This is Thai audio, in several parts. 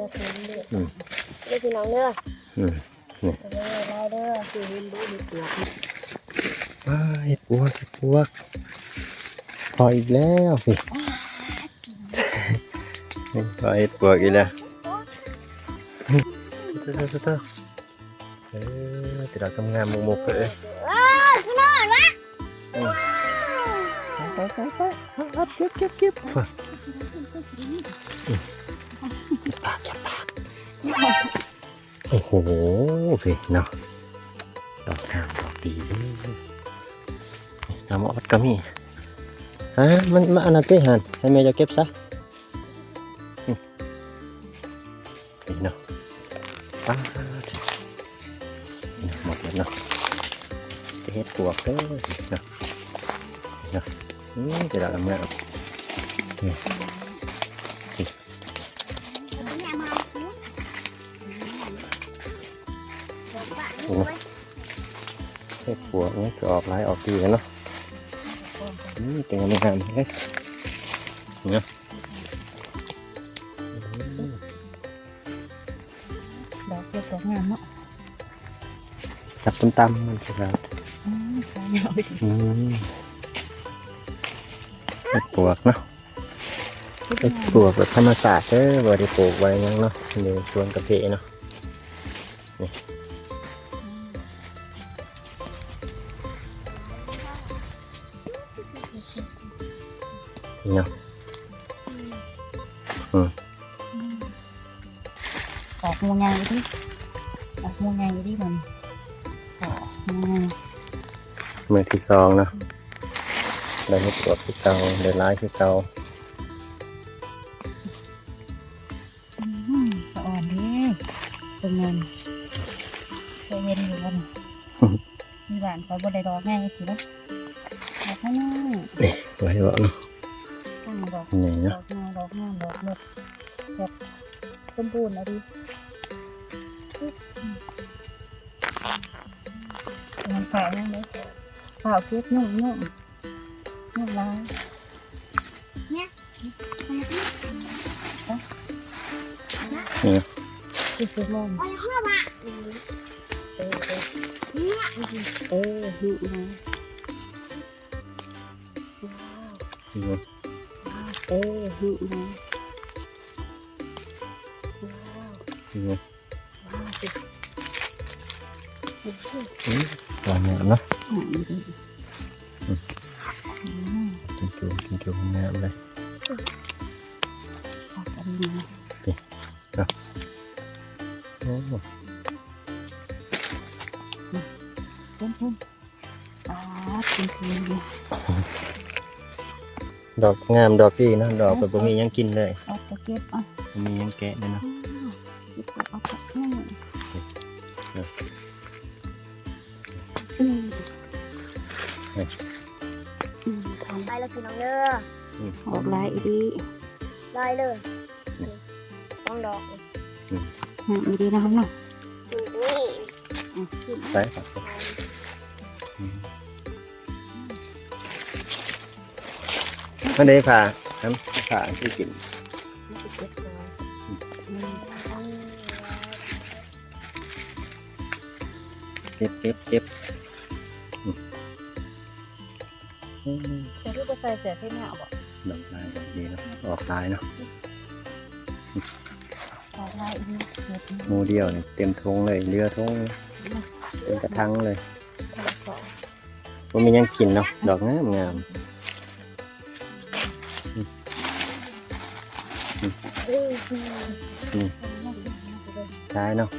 ลือดเลือดอืมเลือดพี่น้องเด้ออืมนี่เลือดลายเด้อคือเห็นดูดีกว่าว้าเห็ดปวกเห็ดปวกพออีกแล้วนี่พอเห็ดปวกอีกแล้วเต้อเต้อเต้อเต้อเออติดดอกงามๆมุกๆเลยว้าวพี่น้องวะไปไปไปเอาเก็บเก็บเก็บว่ะ ปากจับปาก โอ้โหเฮ้ยเนาะดอกงามดอกดีน้ำออดก็มีฮะมันมาอันนั้นเต้หันให้แม่จะเก็บซะนี่เนาะป้าหมดแล้วเนาะเฮ็ดปวกเด้อเนาะเนาะอืมจะได้ทำงาน เฮ็ดปัวนี่ก็ออกหลายออกดีกันเนาะอืมเป็นงานงามเลยเนาะอืมดอกเล็กดอกงามเนาะจับตุ้มตำมันสิครับอืมขายาวดิอืมเฮ็ดปวกเนาะเฮ็ดปวกแบบธรรมศาสตร์เด้อบ่ได้ปลูกไว้หยังเนาะในสวนกาแฟเนาะนี่ เนาะออกมูงานดิออกมูงานดิมันออกมูงานมือที่สองเนาะได้เฮ็ดปวกที่เก่าได้หลายที่เก่าอืมสะอ่อนดิเป็นเงินเคยเห็นอยู่วันมีหวานคอยบดได้ดอกง่ายสิเนาะดอกง่ายนี่ไว้บอกเนาะตั้ง ดอกใหญ่ดเนาะอกงามดอกงามดอกเล็ดแบบสมบูรณ์นะดิมันฝ่ายนั่นเลยฝ่าเก็บนุ่มนุ่มนุ่มร้ายเนี่ยนี่อีกสิบโมงเออเออเออดูนะนี่เออดูนะนี่ว้าวสิอืมตอนะ มอืมกินจูกินจูงามเลยขอบคุณนะโอ้เพิ่ ดอกงามดอกดีเนาะดอกแบบบ่มีหยังกินเลยเอาไปเก็บอะบ่มีหยังแกะเลยเนาะเก็บเอาไปอืมเอออืมเฮ้ยอืมทำไปแล้วพี่น้องเด้อออกลายอีดีได้เลยสองดอกนี่งามอีดีนะครับเนาะนี่อืมกินไปครับ มันได้ผ่าน้ำผ่าที่กินเก็บก่อนอืมเก็บเก็บเก็บอืมอืมจะรูปไปใส่เสื้อที่แม่เอาบ่ดอกลายดอกดีเนาะออกลายเนาะออกลายอีดีเก็บหมูเดียวนี่เต็มทงเลยเรือทงเต็มกระทังเลยทำสองบ่มีหยังกินเนาะดอกงามงาม อืมใช่เนาะ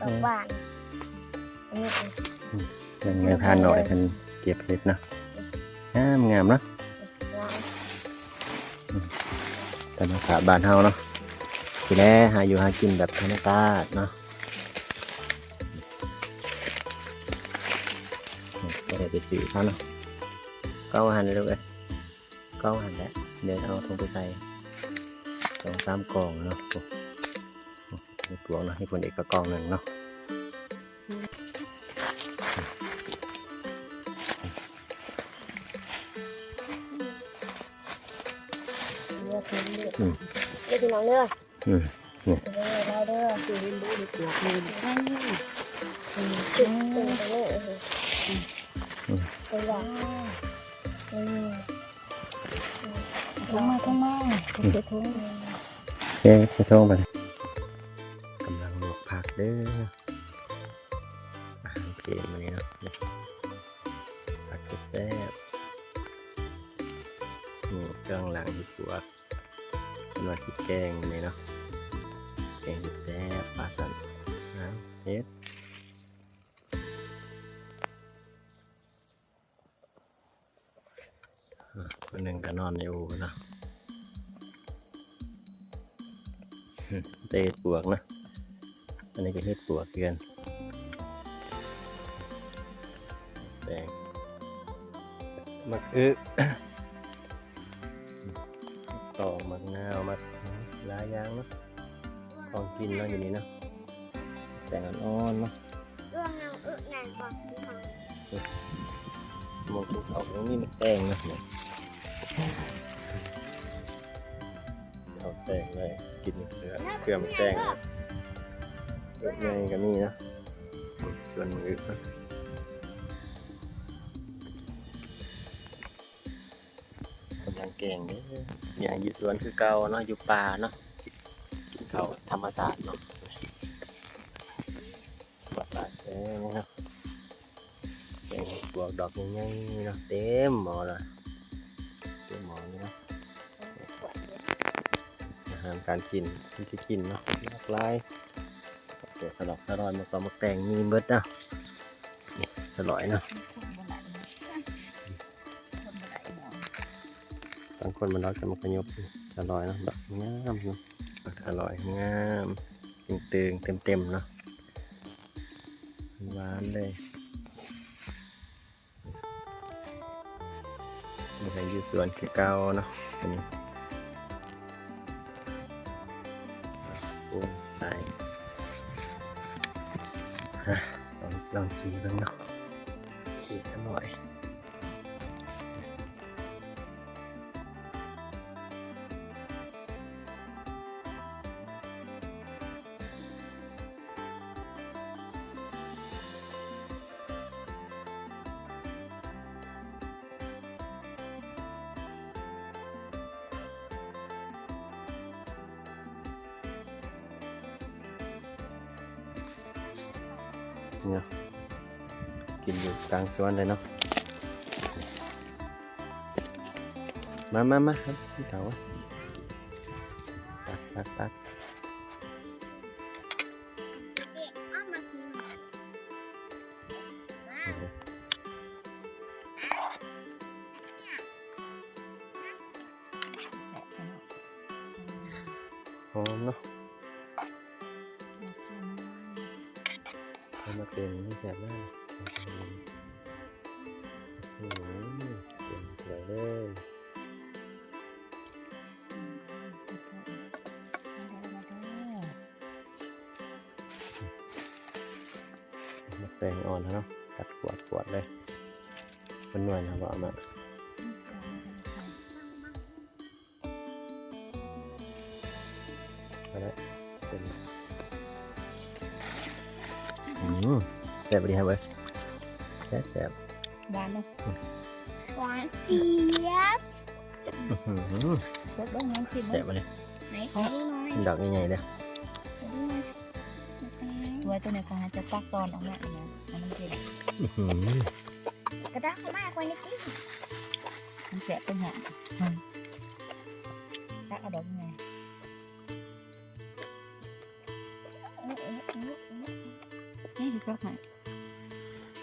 ดอกหวานอันนี้ยังไม่พานหน่อยเพิ่นเก็บเห็ดเนาะงามงามเนาะลายธรรมศาสตร์บ้านเฮาเนาะทีแรกหาอยู่หากินแบบธรรมชาติเนาะก็ได้ไปซื้อเขาเนาะเก้าหันเลยลูกเอ้ยเก้าหันแล้วเดี๋ยวเอาทงไปใส่ สองสามกล่องเนาะโอ้โอ้ให้ปลวกเนาะให้คนเอกก็กล่องหนึ่งเนาะเลือดเลือดอืมเลือดพี่น้องเด้ออืมเด้อเราเด้อคือเห็นดูดีตัวคือนั่นตึงตึงไปเลยตัวอืมทุ่งมาทุ่งมาทุ่งเจ็ดทุ่ง แค่จะท่องไปกำลังลวกผักเด้ออาหารเกมวันนี้เนาะผักแซ่บๆนี่เครื่องหลังที่ปัวเป็นว่าคิดแกงนี่เนาะแกงแซ่บปลาสันน้ำเฮ็ดอะคนหนึ่งก็นอนในอูเนะ เตะปวกนะ อันนี้ก็เฮ็ดปวกเกินแดงมักอึตองมักนาวมักหลายอย่างเนาะของกินเนาะอยู่นี่เนาะแตงอ่อนๆเนาะเรื่องนางอึนางก่อนที่เขาหมกภูเขาตรงนี้มันแตงนะเนี่ยเอา แตงเลยกินเกลือเกลือมันแตงนะเกลือไงก็มีนะชวนมือนะกำลังเก่งเด้ออย่างอยู่สวนคือเก่าเนาะอยู่ป่าเนาะกินเขาวธรรมศาสตร์เนาะป่าป่าแท้นะครับแกงบวกดอกง่ายๆเนาะเต็มหมอเลยาหารการกินที่จะกินเนาะหลากหลายตัวสลอกสลอยมาต่อมาแต่งมีเบิดเนาะนี่สลอยเนาะบางคนมันเราจะมากระยบสลอยเนาะแบบงามเนาะสลอยงามตึงๆเต็มๆเนาะหวานเลยมันจะอยู่สวนคือเก่าเนาะอันนี้ โอ้ตายฮะลองลองจีบ้างเนาะจีสักหน่อย เนี่ยกินอยู่กลางสวนเลยเนาะมามามาครับพี่เต๋าตักตักตักเด็กเอามากินเอาเลยหอมเนาะ เอามาเป็นไม่แสบหน้าโอ้โหเต็นสวยเลยมาแปลงอ่อนนะเนาะตัดกวดกวดเลยเป็นหน่วยนะว่าเอามา มแซ่บดีครับเว้ยแซ่บแซ่บหวานเนาะหวานเจี๊ยบอื้อหือสดบ้า